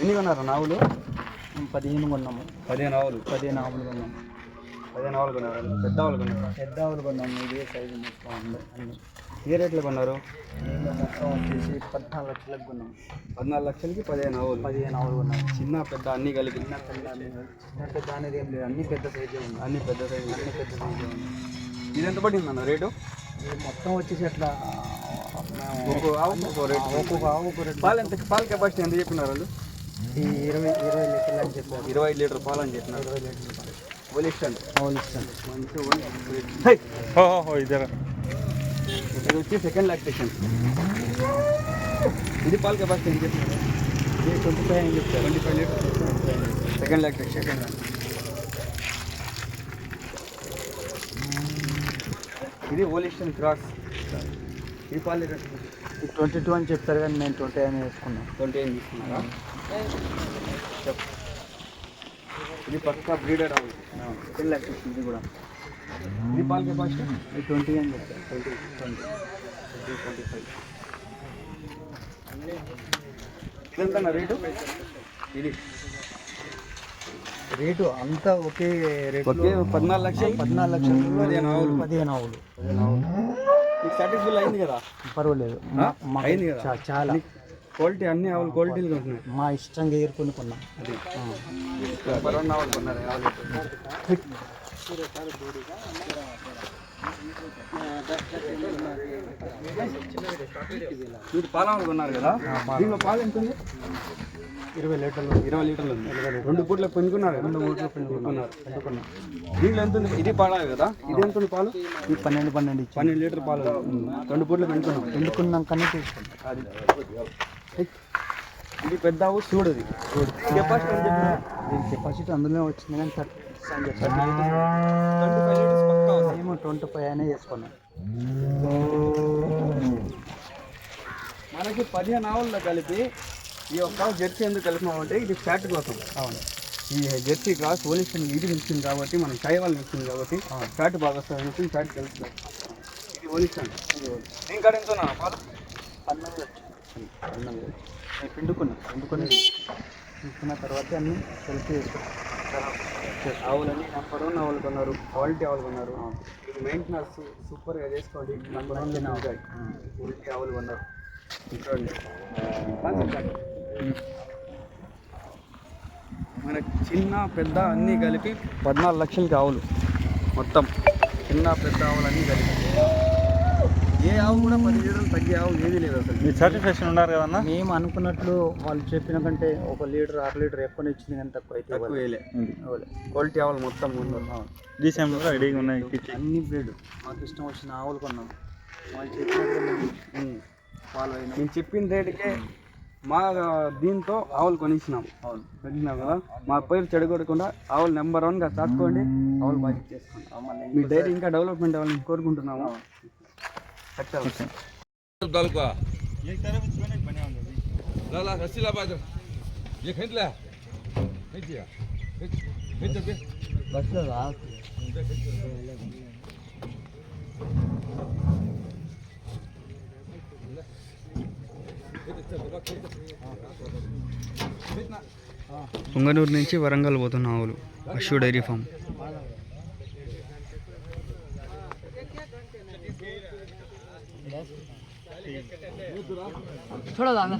ఎన్ని కొన్నారు నావులు పదిహేను కొన్నాము. పదిహేను ఆవులు? పదిహేను ఆవులు కొన్నాము. పదిహేను ఆవులు కొన్నారు. పెద్ద ఆవులు కొన్నారు. పెద్ద ఆవులు కొన్నాము. ఇదే సైజు మొత్తం ఉంది అన్ని. ఏ రేట్లు కొన్నారు? మేము మొత్తం వచ్చేసి పద్నాలుగు లక్షలకు కొన్నాము. పద్నాలుగు లక్షలకి పదిహేను ఆవులు. పదిహేను ఆవులు కొన్నాము. చిన్న పెద్ద అన్ని కలిపి. చిన్న పెద్ద చిన్న పెద్ద అనేది ఏం లేదు. అన్ని పెద్ద సైజే ఉంది అన్ని పెద్ద సైజు అన్ని పెద్ద సైజే ఉంది ఇది ఎంత పడింది అన్న రేటు? మొత్తం వచ్చేసి అట్లా మేము ఒక్కో ఆవుకు రేటు. ఒక్కొక్క ఆవు ఒక రేటు పాలు ఎంత పాల కెపాసిటీ ఎంత చెప్పినారు వాళ్ళు? ఈ ఇరవై ఇరవై లీటర్లు అని చెప్పారు. ఇరవై ఐదు లీటర్ పాలు అని చెప్పినారు. ఇరవై లీటర్లు ఓలిస్టన్ ఆవులు ఇస్తాను ఇద్దరు ఇది వచ్చి సెకండ్ లాక్టేషన్ ఇది పాల కెపాసిటీ ఎంత చెప్పినారు ఇది ట్వంటీ ఫైవ్ అని చెప్తారు twenty five litre second lactation ఇది ఓలిస్టన్ క్రాస్ ఈ పాలు ట్వంటీ టూ అని చెప్తారు కానీ మేము ట్వంటీ అని వేసుకున్నాం. ట్వంటీ తీసుకున్నారా? చెప్. ఇది పక్కా బ్రీడర్ ఇది కూడా. ఇది పాల కెపాసిటీ ఇది ట్వంటీ అని twenty twenty twenty twenty five ఇదంతా రేటు? ఇది. రేటు అంతా ఒకే రేటు పద్నాలుగు లక్షలు? పద్నాలుగు లక్షలు. పదిహేను ఆవులు. పదిహేను ఆవులు. మీకు సాటిస్ఫైల్ అయింది కదా? పర్వాలేదు. అయింది కదా? చాలా. క్వాలిటీ అన్ని ఆవులు క్వాలిటీలు ఉంటున్నాయి మా ఇష్టంగా ఏరుకొని కొన్నాం అది. మీరు పాల ఆవులు కొన్నారు కదా? దీంట్లో పాలు ఎంత ఉంది? ఇరవై లీటర్లు. ఇరవై లీటర్లు ఉంది. రెండు పూట్లకు పెంచుకున్నారు రెండు మూట్లు పెంచుకున్నారు. పెంచుకున్నారు దీంట్లో ఎంత ఉంది? ఇది పాడాలి కదా? ఇది ఎంత ఉంది పాలు? ఈ పన్నెండు పన్నెండు పన్నెండు లీటర్ పాలు. రెండు పూట్లు పెంచుకున్నాం. ఎండుకున్నాకనే తీసుకుంటాం అది. ఇది పెద్ద ఆవు చూడు ఇది. కెపాసిటీ దీని అందులో వచ్చింది కానీ థర్టీ అని చెప్పారు ట్వంటీ ఫైవ్ మేము ట్వంటీ అనే చేసుకున్నాం మనకి పదిహేను ఆవుల్లో కలిపి ఈ ఒక్క జెర్సీ ఎందుకు కలిపినామంటే ఇది ఫ్యాట్ కోసం. అవును. ఈ జెర్సీ క్రాస్ ఓలిస్టన్ ఇది మిక్సింగ్ కాబట్టి మనం చైవాల్ మిక్సింగ్ కాబట్టి ఫ్యాట్ బాగా వస్తుంది చెప్పి ఫ్యాట్ కలుపుతాం. ఇది ఓలిస్టన్. ఏం కాడ ఎంత ఉన్నా పాలు? పన్నెండు మేము పిండుకున్నాం పిండుకొని తీసుకున్న తర్వాత అన్నీ కలిపి వేసుకున్నాం ఆవులని నెంబర్ వన్ ఆవులు కొన్నారు క్వాలిటీ ఆవులు కొన్నారు. మెయింటెనెన్స్ సూపర్గా చేసుకోండి. నెంబర్ వన్ ఉంటాయి. క్వాలిటీ ఆవులు కొన్నారు. చూడండి. మనకి చిన్న పెద్ద అన్నీ కలిపి పద్నాలుగు లక్షలకి ఆవులు మొత్తం. చిన్న పెద్ద ఆవులు అన్నీ కలిపి. ఏ ఆవు కూడా పది లీటర్లు తగ్గే ఆవు ఏది లేదు అసలు. మీ సర్టిఫికేషన్ ఉన్నారు కదన్నా? మేము అనుకున్నట్లు వాళ్ళు చెప్పిన కంటే ఒక లీటర్ అర లీటర్ ఎక్కువ ఇచ్చింది కానీ తక్కువ అయితే తక్కువ వేయలే. క్వాలిటీ ఆవులు మొత్తం డిసెంబర్ రెడీగా ఉన్నాయి అన్ని బ్రీడ్ మాకు ఇష్టం వచ్చిన ఆవులు కొన్నాం. వాళ్ళు ఉమ్. ఫాలో అయినాం. నేను చెప్పిన రేటుకే మా దీంతో ఆవులు కొనిచ్చినాం. అవును. కొనిచ్చినాం కదా? మా పేరు చెడగొట్టకుండా ఆవులు నెంబర్ వన్గా చాసుకోండి ఆవులు బాగా చేసుకోండి మీ డైరీ ఇంకా డెవలప్మెంట్ అవ్వాలని కోరుకుంటున్నాము. సక్సెస్ दालका ला ला रस्सी ला बाजू ये खेच ला खेच या खेच खेच दे బస్సులో రా పొంగనూరు నుంచి వరంగల్ పోతున్న ఆవులు అశ్వ డైరీ ఫామ్ થોડા દાદા